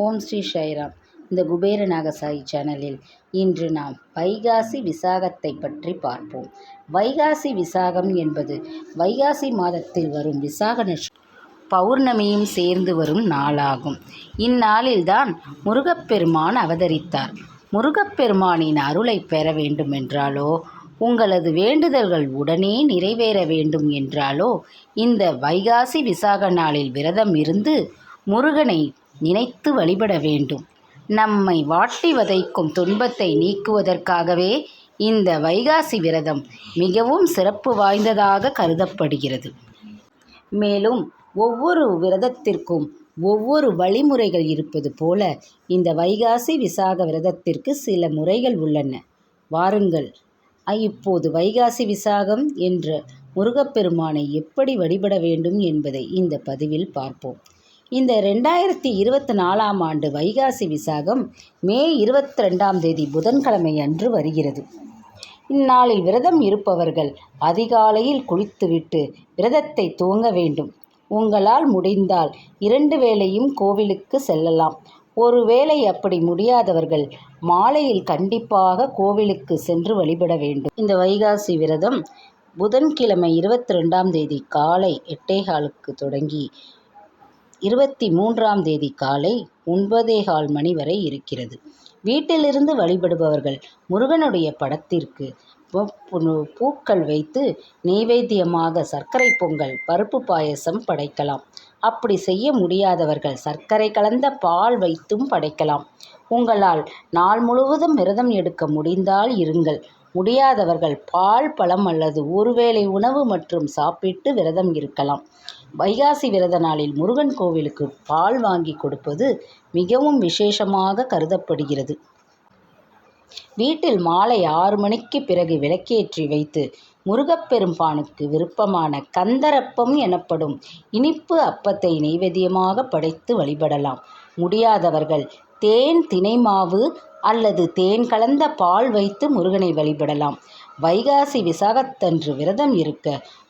ஓம் ஸ்ரீ சாய்ராம் இந்த குபேர நாகசாயி சேனலில் இன்று நாம் வைகாசி விசாகத்தை பற்றி பார்ப்போம். வைகாசி விசாகம் என்பது வைகாசி மாதத்தில் வரும் விசாக நட்ச பௌர்ணமியும் சேர்ந்து வரும் நாளாகும். இந்நாளில்தான் முருகப்பெருமான் அவதரித்தார். முருகப்பெருமானின் அருளை பெற வேண்டுமென்றாலோ உங்களது வேண்டுதல்கள் உடனே நிறைவேற வேண்டும் என்றாலோ இந்த வைகாசி விசாக நாளில் விரதம் இருந்து முருகனை நினைத்து வழிபட வேண்டும். நம்மை வாட்டி வதைக்கும் துன்பத்தை நீக்குவதற்காகவே இந்த வைகாசி விரதம் மிகவும் சிறப்பு வாய்ந்ததாக கருதப்படுகிறது. மேலும் ஒவ்வொரு விரதத்திற்கும் ஒவ்வொரு வழிமுறைகள் இருப்பது போல இந்த வைகாசி விசாக விரதத்திற்கு சில முறைகள் உள்ளன. வாருங்கள் இப்போது வைகாசி விசாகம் என்ற முருகப்பெருமானை எப்படி வழிபட வேண்டும் என்பதை இந்த பதிவில் பார்ப்போம். இந்த ரெண்டாயிரத்தி இருபத்தி நாலாம் ஆண்டு வைகாசி விசாகம் மே இருபத்தி ரெண்டாம் தேதி புதன்கிழமை அன்று வருகிறது. இந்நாளில் விரதம் இருப்பவர்கள் அதிகாலையில் குளித்துவிட்டு விரதத்தை துவங்க வேண்டும். உங்களால் முடிந்தால் இரண்டு வேளையும் கோவிலுக்கு செல்லலாம். ஒருவேளை அப்படி முடியாதவர்கள் மாலையில் கண்டிப்பாக கோவிலுக்கு சென்று வழிபட வேண்டும். இந்த வைகாசி விரதம் புதன்கிழமை இருபத்தி ரெண்டாம் தேதி காலை எட்டேகாலுக்கு தொடங்கி இருபத்தி மூன்றாம் தேதி காலை ஒன்பதே கால் மணி வரை இருக்கிறது. வீட்டிலிருந்து வழிபடுபவர்கள் முருகனுடைய படத்திற்கு பூக்கள் வைத்து நெய்வேத்தியமாக சர்க்கரை பொங்கல் பருப்பு பாயசம் படைக்கலாம். அப்படி செய்ய முடியாதவர்கள் சர்க்கரை கலந்த பால் வைத்தும் படைக்கலாம். உங்களால் நாள் முழுவதும் விரதம் எடுக்க முடிந்தால் இருங்கள். முடியாதவர்கள் பால் பழம் அல்லது ஒருவேளை உணவு மற்றும் சாப்பிட்டு விரதம் இருக்கலாம். வைகாசி விரத நாளில் முருகன் கோவிலுக்கு பால் வாங்கி கொடுப்பது மிகவும் விசேஷமாக கருதப்படுகிறது. வீட்டில் மாலை ஆறு மணிக்கு பிறகு விளக்கேற்றி வைத்து முருகப்பெரும்பானுக்கு விருப்பமான கந்தரப்பம் எனப்படும் இனிப்பு அப்பத்தை நைவேத்தியமாக படைத்து வழிபடலாம். முடியாதவர்கள் தேன் தினை மாவு அல்லது தேன் கலந்த பால் வைத்து முருகனை வழிபடலாம். வைகாசி விசாகத்தன்று விரதம் இருக்க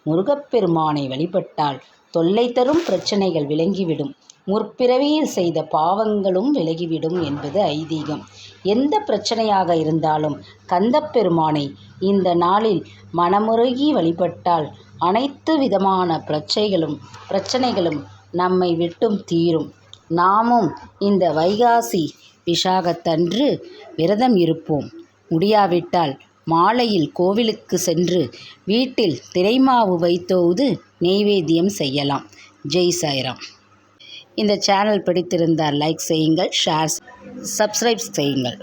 முருகப்பெருமானை வழிபட்டால் தொல்லை தரும் பிரச்சனைகள் விளங்கிவிடும். முற்பிறவியில் செய்த பாவங்களும் விலகிவிடும் என்பது ஐதீகம். எந்த பிரச்சனையாக இருந்தாலும் கந்தப்பெருமானை இந்த நாளில் மனமுருகி வழிபட்டால் அனைத்து விதமான பிரச்சைகளும் பிரச்சனைகளும் நம்மை விட்டும் தீரும். நாமும் இந்த வைகாசி விசாகத்தன்று விரதம் இருப்போம். முடியாவிட்டால் மாலையில் கோவிலுக்கு சென்று வீட்டில் திரைமாவு வைத்தோது நெய்வேத்தியம் செய்யலாம். ஜெய் சாய்ராம். இந்த சேனல் பிடித்திருந்தால் லைக் செய்யுங்கள் ஷேர் சப்ஸ்கிரைப் செய்யுங்கள்.